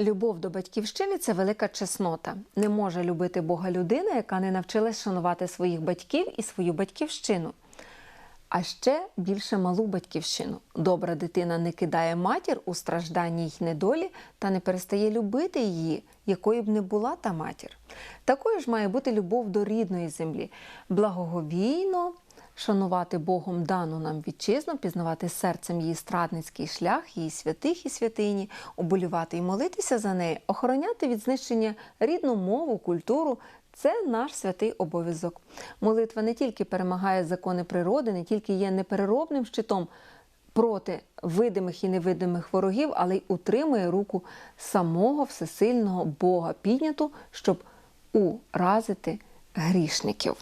Любов до батьківщини це велика чеснота. Не може любити Бога людина, яка не навчилась шанувати своїх батьків і свою батьківщину. А ще більше малу батьківщину. Добра дитина не кидає матір у стражданні й недолі та не перестає любити її, якою б не була та матір. Такою ж має бути любов до рідної землі, благоговійно шанувати Богом дану нам вітчизну, пізнавати серцем її страдницький шлях, її святих і святині, оболювати і молитися за неї, охороняти від знищення рідну мову, культуру. Це наш святий обов'язок. Молитва не тільки перемагає закони природи, не тільки є непереробним щитом проти видимих і невидимих ворогів, але й утримує руку самого всесильного Бога підняту, щоб уразити грішників.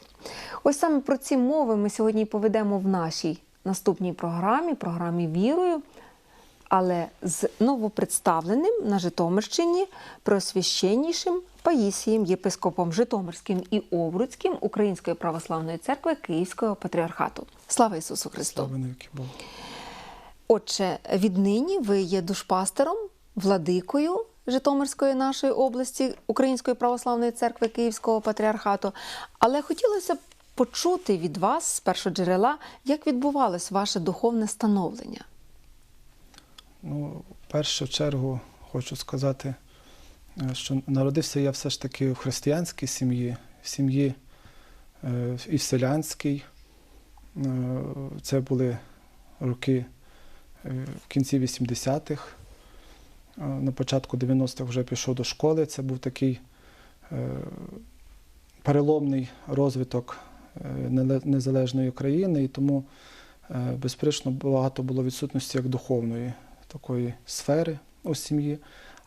Ось саме про ці мови ми сьогодні поведемо в нашій наступній програмі, програмі Вірою, але з новопредставленим на Житомирщині преосвященнішим Паїсієм, єпископом Житомирським і Овруцьким Української православної церкви Київського патріархату. Слава Ісусу Христу! Слава Богу. Отже, віднині ви є душпастером, владикою Житомирської нашої області Української православної церкви Київського патріархату. Але хотілося б почути від вас з першого джерела, як відбувалось ваше духовне становлення. Ну, в першу чергу хочу сказати, е, що народився я все ж таки в християнській сім'ї, в сім'ї е, і в селянській. Е, Це були роки в кінці 80-х. На початку 90-х вже пішов до школи. Це був такий е, переломний розвиток е, незалежної України, і тому е, безперечно багато було відсутності як духовної такої сфери у сім'ї.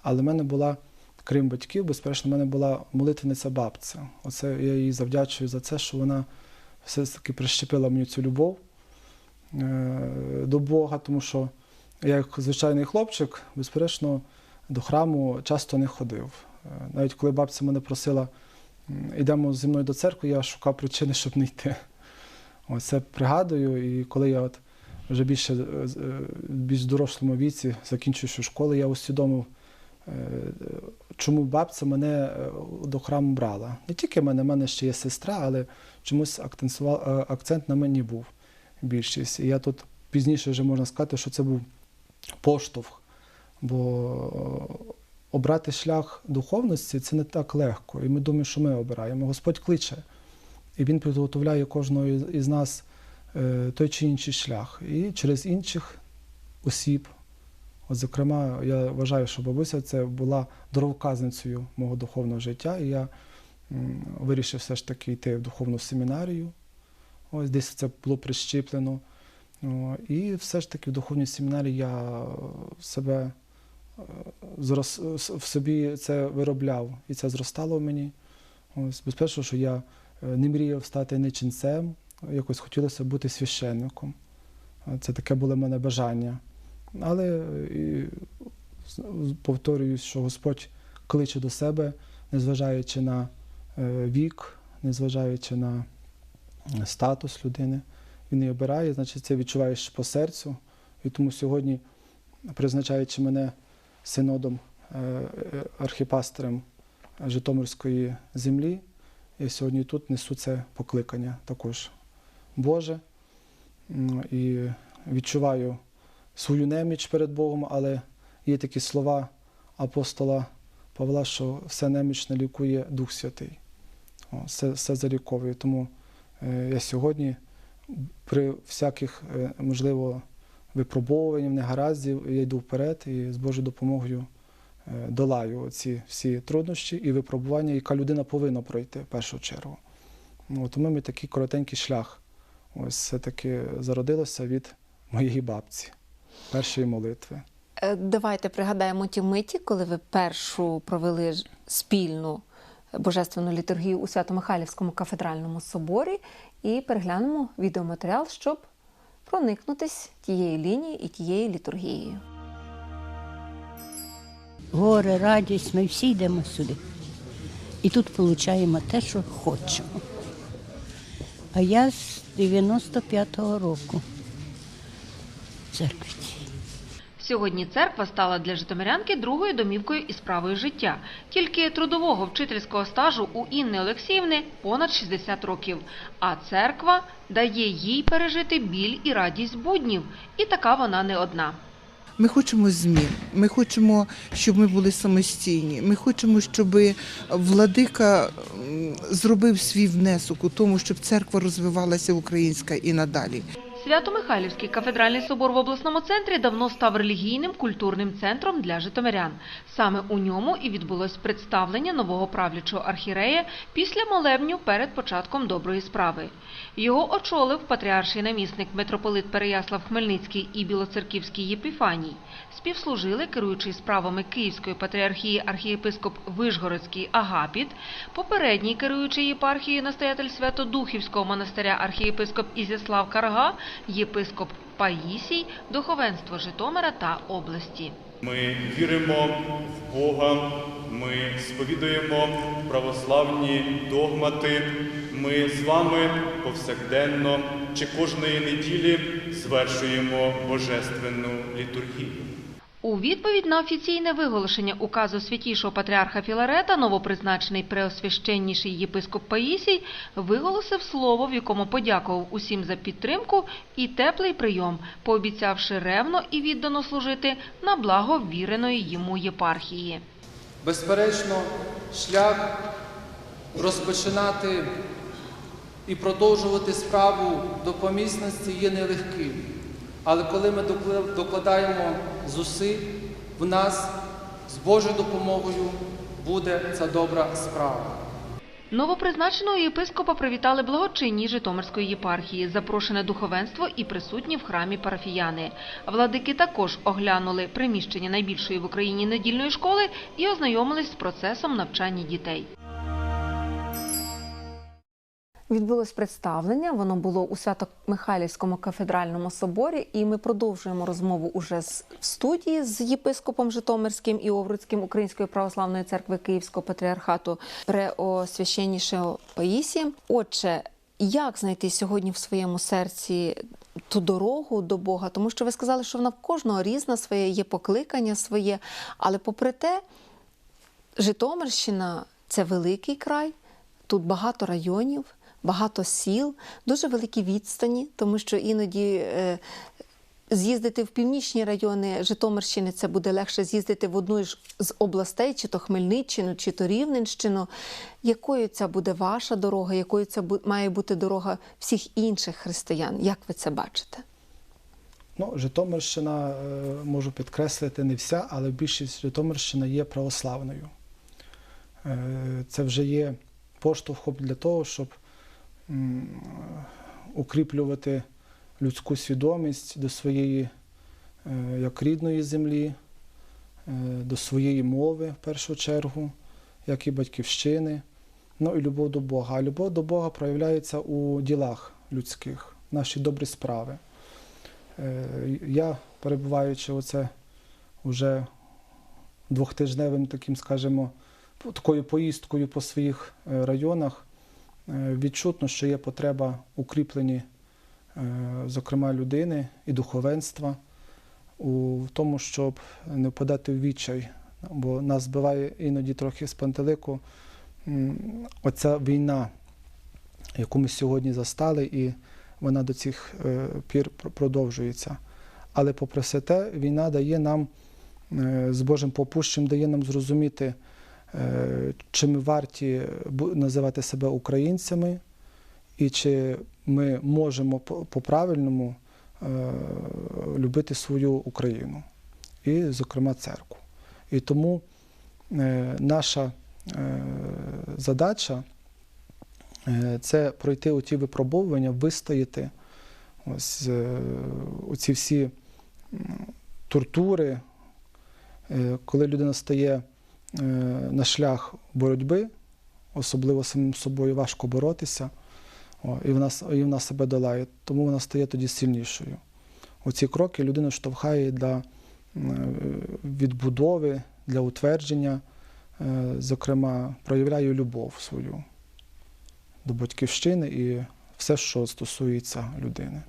Але в мене була, крім батьків, безперечно, в мене була молитвениця бабця. Оце я їй завдячую за це, що вона все ж таки прищепила мені цю любов до Бога, тому що як звичайний хлопчик, безперечно, до храму часто не ходив. Е, Навіть коли бабця мене просила, йдемо зі мною до церкви, я шукав причини, щоб не йти. Ось це пригадую, і коли я от вже більше е, е, більш дорослому віці, закінчуючи школу, я усвідомив, чому бабця мене до храму брала. Не тільки мене, в мене ще є сестра, але чомусь акцент на мені був більшість. І я тут пізніше вже можна сказати, що це був поштовх. Бо е, обрати шлях духовності це не так легко. І ми думаємо, що ми обираємо. Господь кличе. І Він підготовляє кожного із- нас е, той чи інший шлях. І через інших осіб. От, зокрема, я вважаю, що бабуся це була дороговказницею мого духовного життя. І я вирішив все ж таки йти в духовну семінарію. Ось десь це було прищеплено. І все ж таки в духовній семінарії я себе е, зрос- с- в собі це виробляв, і це зростало в мені. Ось, безперечно, що я е, не мріяв стати не ченцем, якось хотілося бути священником. Е, Це таке було в мене бажання. Але е, і, повторююсь, що Господь кличе до себе, незважаючи на е, вік, незважаючи на е, статус людини. Він її обирає, значить, це відчуваєш по серцю. І тому сьогодні, призначаючи мене синодом е, е, архіпастером Житомирської землі, я сьогодні тут несу це покликання також Боже. І відчуваю свою неміч перед Богом, але є такі слова апостола Павла, що все немічне лікує Дух Святий. Все, все заліковує. Тому е, я сьогодні при всяких, е, можливо, випробовуваннях, негараздів, я йду вперед і з Божою допомогою е, долаю ці всі труднощі і випробування, яка людина повинна пройти в першу чергу. Ну, Тому ми такий коротенький шлях. Ось все-таки зародилося від моєї бабці, першої молитви. Е, Давайте пригадаємо ті миті, коли ви першу провели спільну божественну літургію у Свято-Михайлівському кафедральному соборі і переглянемо відеоматеріал, щоб проникнутись тією лінією і тією літургією. горе, радість, ми всі йдемо сюди. І тут отримуємо те, що хочемо. А я з 95-го року в церкві. Сьогодні церква стала для житомирянки другою домівкою і справою життя. Тільки трудового вчительського стажу у Інни Олексіївни понад 60 років. А церква дає їй пережити біль і радість буднів. І така вона не одна. Ми хочемо змін. Ми хочемо, щоб ми були самостійні. Ми хочемо, щоб владика зробив свій внесок у тому, щоб церква розвивалася українська і надалі. Свято-Михайлівський кафедральний собор в обласному центрі давно став релігійним культурним центром для житомирян. Саме у ньому і відбулось представлення нового правлячого архірея після молебню перед початком доброї справи. Його очолив патріарший намісник митрополит Переяслав Хмельницький і Білоцерківський Єпіфаній. Співслужили керуючий справами Київської патріархії архієпископ Вишгородський Агапіт, попередній керуючий єпархією настоятель Свято-Духівського монастиря архієпископ Ізяслав Карга, єпископ Паїсій, духовенство Житомира та області. Ми віримо в Бога, ми сповідуємо православні догмати. Ми з вами повсякденно чи кожної неділі звершуємо божественну літургію. У відповідь на офіційне виголошення указу святішого патріарха Філарета новопризначений преосвященніший єпископ Паїсій виголосив слово, в якому подякував усім за підтримку і теплий прийом, пообіцявши ревно і віддано служити на благо віреної йому єпархії. Безперечно, шлях розпочинати і продовжувати справу до помісності є нелегким. Але коли ми докла- докладаємо зусиль, в нас з Божою допомогою буде ця добра справа. Новопризначеного єпископа привітали благочинні Житомирської єпархії, запрошене духовенство і присутні в храмі парафіяни. Владики також оглянули приміщення найбільшої в Україні недільної школи і ознайомились з процесом навчання дітей. Відбулось представлення. Воно було у Свято-Михайлівському кафедральному соборі, і ми продовжуємо розмову уже з в студії з єпископом Житомирським і Овруцьким Української православної церкви Київського патріархату Преосвященнішого Паїсі. Отже, як знайти сьогодні в своєму серці ту дорогу до Бога? Тому що ви сказали, що вона в кожного різна своє, є покликання своє, але попри те, Житомирщина це великий край, тут багато районів, багато сіл, дуже великі відстані, тому що іноді е, з'їздити в північні райони Житомирщини це буде легше з'їздити в одну з областей, чи то Хмельниччину, чи то Рівненщину. Якою ця буде ваша дорога, якою це має бути дорога всіх інших християн? Як ви це бачите? Ну, Житомирщина, е, можу підкреслити, не вся, але більшість Житомирщини є православною. Е, Це вже є поштовхом для того, щоб укріплювати людську свідомість до своєї е, як рідної землі, е, до своєї мови в першу чергу, як і батьківщини, ну і любов до Бога. А любов до Бога проявляється у ділах людських, наші добрі справи. Е, Я, перебуваючи оце вже двохтижневим таким, скажімо, такою поїздкою по своїх е, районах, е, відчутно, що є потреба укріплені, е, зокрема, людини і духовенства у тому, щоб не впадати в відчай, бо нас збиває іноді трохи з пантелику оця війна, яку ми сьогодні застали, і вона до цих е, пір продовжується. Але попри все те, війна дає нам е, з Божим попущем, дає нам зрозуміти, е, чи ми варті називати себе українцями, і чи ми можемо по- по-правильному е, любити свою Україну, і, зокрема, церкву. І тому е, наша е, задача е, це пройти оті випробовування, вистояти ось е, оці всі тортури, Е, коли людина стає е, на шлях боротьби, особливо самим собою важко боротися, і вона, і вона себе долає, тому вона стає тоді сильнішою. Оці кроки людину штовхає для е, відбудови, для утвердження, е, зокрема, проявляє любов свою до батьківщини і все, що стосується людини.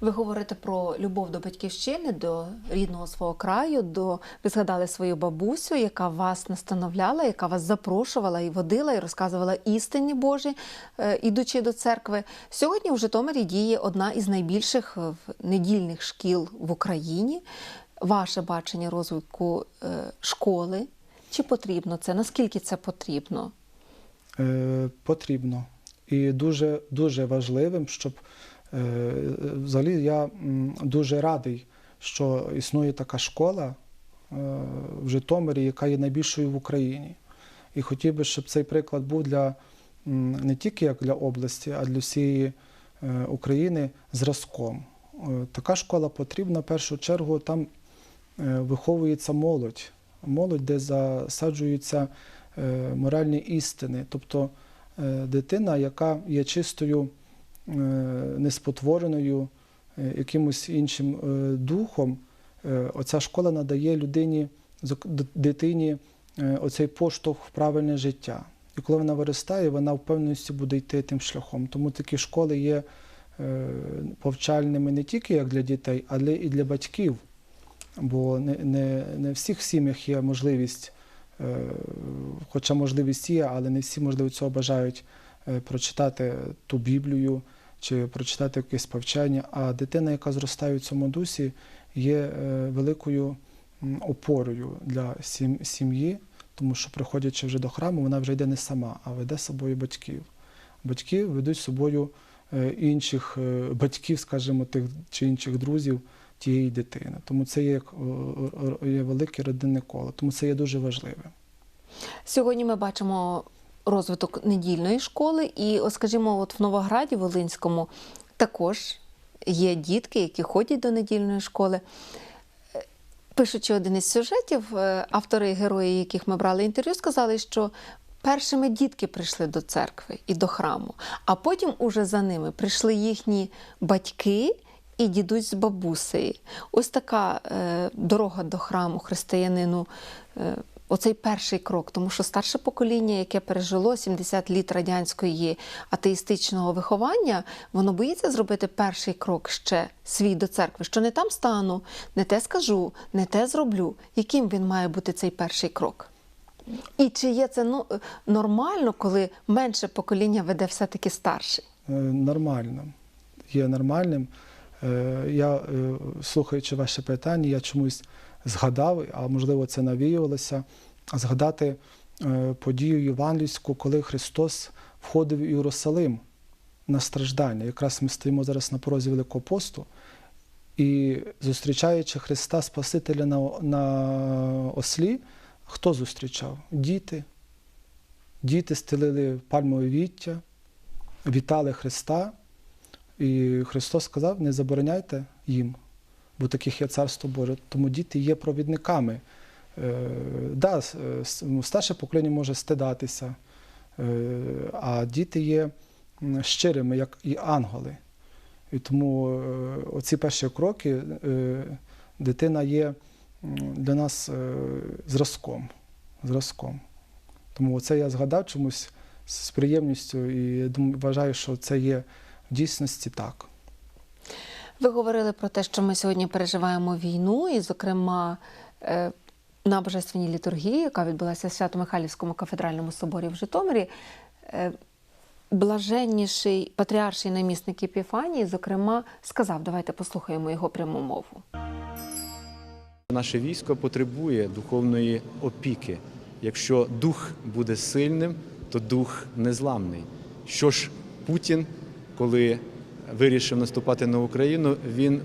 Ви говорите про любов до батьківщини, до рідного свого краю. До ви згадали свою бабусю, яка вас настановляла, яка вас запрошувала і водила, і розказувала істині Божі, е, ідучи до церкви. Сьогодні в Житомирі діє одна із найбільших е, недільних шкіл в Україні. Ваше бачення розвитку е, школи. Чи потрібно це? Наскільки це потрібно? Е, потрібно. І дуже, дуже важливим, щоб взагалі я дуже радий, що існує така школа е, в Житомирі, яка є найбільшою в Україні. І хотів би, щоб цей приклад був для не тільки як для області, а для всієї е, України зразком. Е, Така школа потрібна в першу чергу. Там е, виховується молодь, молодь, де засаджуються е, моральні істини. Тобто е, дитина, яка є чистою, е, неспотвореною е, якимось іншим е, духом, е, оця школа надає людині, дитині е, оцей поштовх в правильне життя. І коли вона виростає, вона впевненості буде йти тим шляхом. Тому такі школи є е, повчальними не тільки як для дітей, але і для батьків. Бо не, не, не всіх сім'ях є можливість, е, хоча можливість є, але не всі, можливо, цього бажають е, прочитати ту Біблію чи прочитати якесь повчання. А дитина, яка зростає в цьому дусі, є е, великою опорою для сім'ї, тому що, приходячи вже до храму, вона вже йде не сама, а веде з собою батьків. Батьки ведуть з собою е, інших е, батьків, скажімо, тих чи інших друзів тієї дитини. Тому це є, є велике родинне коло, тому це є дуже важливим. Сьогодні ми бачимо розвиток недільної школи, і, скажімо, от в Новограді Волинському також є дітки, які ходять до недільної школи. Е, Пишучи один із сюжетів, е, автори, герої, яких ми брали інтерв'ю, сказали, що першими дітки прийшли до церкви і до храму, а потім уже за ними прийшли їхні батьки і дідусь з бабусею. Ось така е, дорога до храму християнину. Е, Оцей перший крок, тому що старше покоління, яке пережило 70 літ радянської атеїстичного виховання, воно боїться зробити перший крок ще свій до церкви, що не там стану, не те скажу, не те зроблю. Яким він має бути цей перший крок? І чи є це ну, нормально, коли менше покоління веде все-таки старший? Е, Нормально. Є нормальним. Е, Я, е, слухаючи ваше питання, я чомусь згадав, а можливо це навіювалося, згадати е, подію євангельську, коли Христос входив в Єрусалим на страждання. Якраз ми стоїмо зараз на порозі Великого посту. І зустрічаючи Христа Спасителя на, на ослі, хто зустрічав? Діти. Діти стелили пальмове віття, вітали Христа. І Христос сказав: не забороняйте їм, бо таких є царство Боже. Тому діти є провідниками. Е, да, е, ну, старше покоління може стидатися, е, а діти є щирими, як і ангели. І тому оці перші кроки дитина є для нас зразком. зразком. Тому це я згадав чомусь з приємністю і вважаю, що це є в дійсності так. Ви говорили про те, що ми сьогодні переживаємо війну, і, зокрема, е, на божественній літургії, яка відбулася в Свято-Михайлівському кафедральному соборі в Житомирі, е, блаженніший патріарший намісник Епіфанії, зокрема, сказав: давайте послухаємо його пряму мову. Наше військо потребує духовної опіки. Якщо дух буде сильним, то дух незламний. Що ж Путін, коли вирішив наступати на Україну, він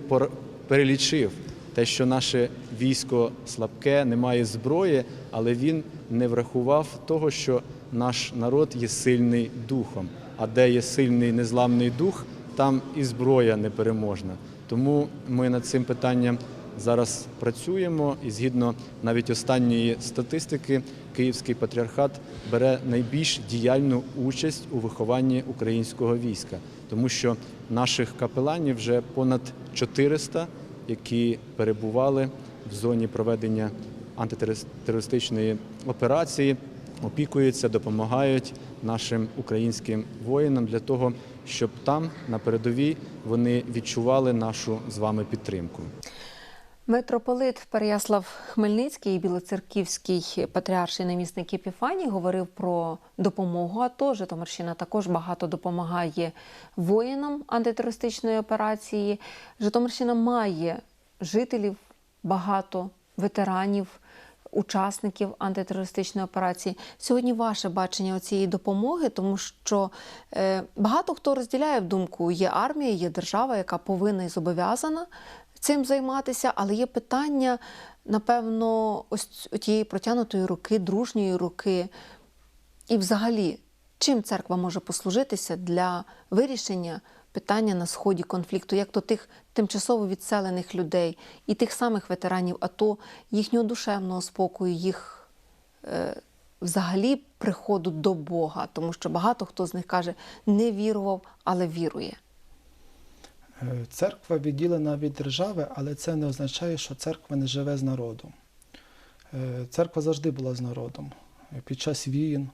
перелічив те, що наше військо слабке, немає зброї, але він не врахував того, що наш народ є сильний духом. А де є сильний незламний дух, там і зброя непереможна. Тому ми над цим питанням зараз працюємо, і згідно навіть останньої статистики, Київський патріархат бере найбільш діяльну участь у вихованні українського війська, тому що наших капеланів вже понад 400, які перебували в зоні проведення антитерористичної операції, опікуються, допомагають нашим українським воїнам для того, щоб там, на передовій, вони відчували нашу з вами підтримку. Митрополит Переяслав Хмельницький і Білоцерківський патріарш і намісник Епіфаній говорив про допомогу. АТО. Житомирщина також багато допомагає воїнам антитерористичної операції. Житомирщина має жителів багато, ветеранів, учасників антитерористичної операції. Сьогодні ваше бачення цієї допомоги, тому що е, багато хто розділяє в думку, є армія, є держава, яка повинна і зобов'язана цим займатися, але є питання, напевно, ось тієї протягнутої руки, дружньої руки. І взагалі, чим церква може послужитися для вирішення питання на сході конфлікту, як то тих тимчасово відселених людей і тих самих ветеранів АТО, їхнього душевного спокою, їх е, взагалі приходу до Бога, тому що багато хто з них каже, не вірував, але вірує. Церква відділена від держави, але це не означає, що церква не живе з народом. Е, Церква завжди була з народом Е, під час війн,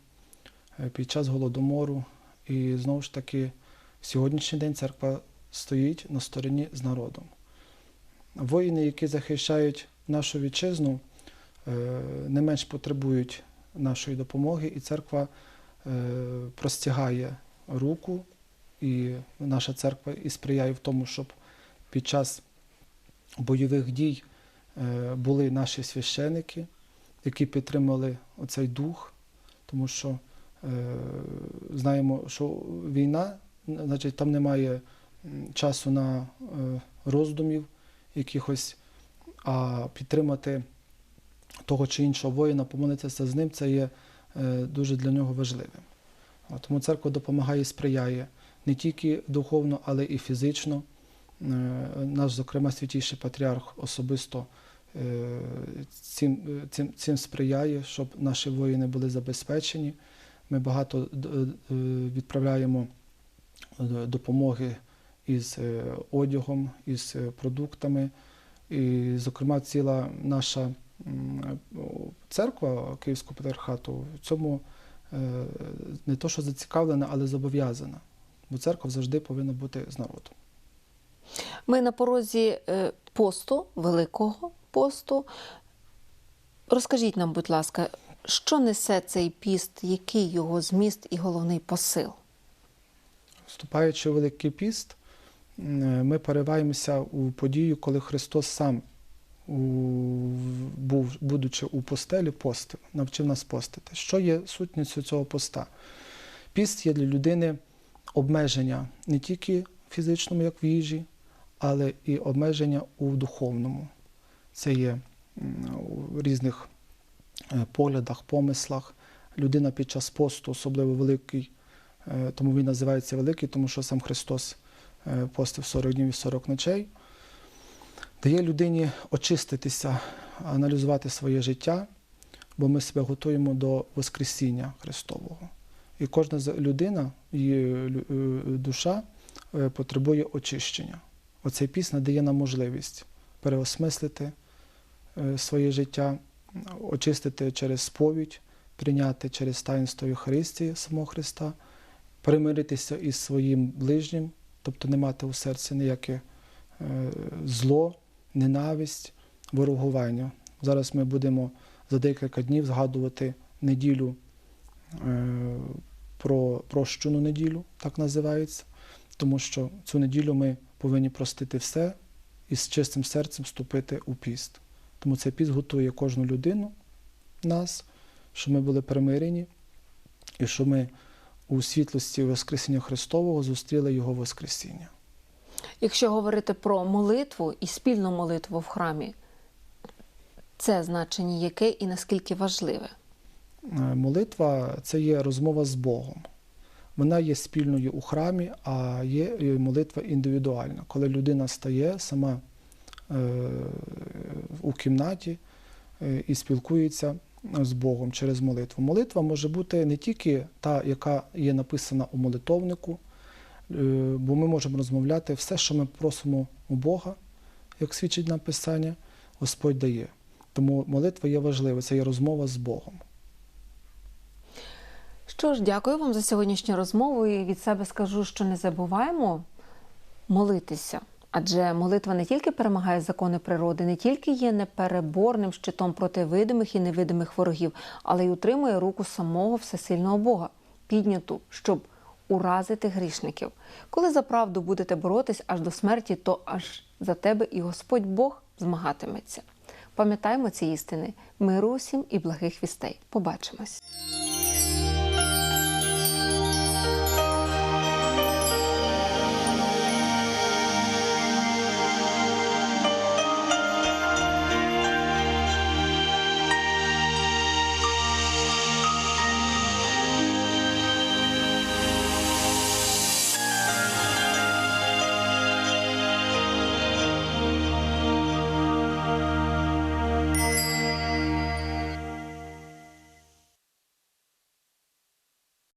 е, під час голодомору. І знову ж таки, в сьогоднішній день церква стоїть на стороні з народом. Воїни, які захищають нашу вітчизну, не менш потребують нашої допомоги, і церква простягає руку і наша церква і сприяє в тому, щоб під час бойових дій е, були наші священики, які підтримали оцей дух, тому що е, знаємо, що війна, значить, там немає часу на е, роздумів якихось, а підтримати того чи іншого воїна, помолитися з ним, це є дуже для нього важливим. Тому церква допомагає і сприяє не тільки духовно, але і фізично. Е, Наш, зокрема, святійший патріарх особисто е, цим, е, цим, цим сприяє, щоб наші воїни були забезпечені. Ми багато відправляємо допомоги із одягом, із продуктами. І, зокрема, ціла наша церква Київського патріархату в цьому не то, що зацікавлена, але зобов'язана. Бо церква завжди повинна бути з народом. Ми на порозі е, посту, великого посту. Розкажіть нам, будь ласка, що несе цей піст, який його зміст і головний посил? Вступаючи у Великий піст, ми перериваємося у подію, коли Христос сам, у, був, будучи у постелі, постив, навчив нас постити. Що є сутністю цього поста? Піст є для людини обмеження не тільки в фізичному, як в їжі, але і обмеження у духовному. Це є у різних е, поглядах, помислах. Людина під час посту, особливо великий, Е, Тому він називається великий, тому що сам Христос е, постив 40 днів і 40 ночей. Дає людині очиститися, аналізувати своє життя, бо ми себе готуємо до Воскресіння Христового. І кожна людина, її е, душа е, потребує очищення. Оцей піс надає нам можливість переосмислити е, своє життя, очистити через сповідь, прийняти через таїнство Євхаристії самого Христа примиритися із своїм ближнім, тобто не мати у серці ніяке е, зло, ненависть, ворогування. Зараз ми будемо за декілька днів згадувати неділю е, про прощену неділю, так називається, тому що цю неділю ми повинні простити все і з чистим серцем вступити у піст. Тому цей піст готує кожну людину, нас, щоб ми були примирені і щоб ми у світлості Воскресіння Христового зустріли Його Воскресіння. Якщо говорити про молитву і спільну молитву в храмі, це значення яке і наскільки важливе? Е, Молитва це є розмова з Богом. Вона є спільною у храмі, а є молитва індивідуальна, коли людина стає сама е, у кімнаті е, і спілкується з Богом через молитву. Молитва може бути не тільки та, яка є написана у молитовнику, бо ми можемо розмовляти все, що ми просимо у Бога, як свідчить нам Писання, Господь дає. Тому молитва є важлива, це є розмова з Богом. Що ж, дякую вам за сьогоднішню розмову і від себе скажу, що не забуваємо молитися. Адже молитва не тільки перемагає закони природи, не тільки є непереборним щитом проти видимих і невидимих ворогів, але й утримує руку самого всесильного Бога, підняту, щоб уразити грішників. Коли за правду будете боротись аж до смерті, то аж за тебе і Господь Бог змагатиметься. Пам'ятаймо ці істини, миру усім і благих вістей. Побачимось.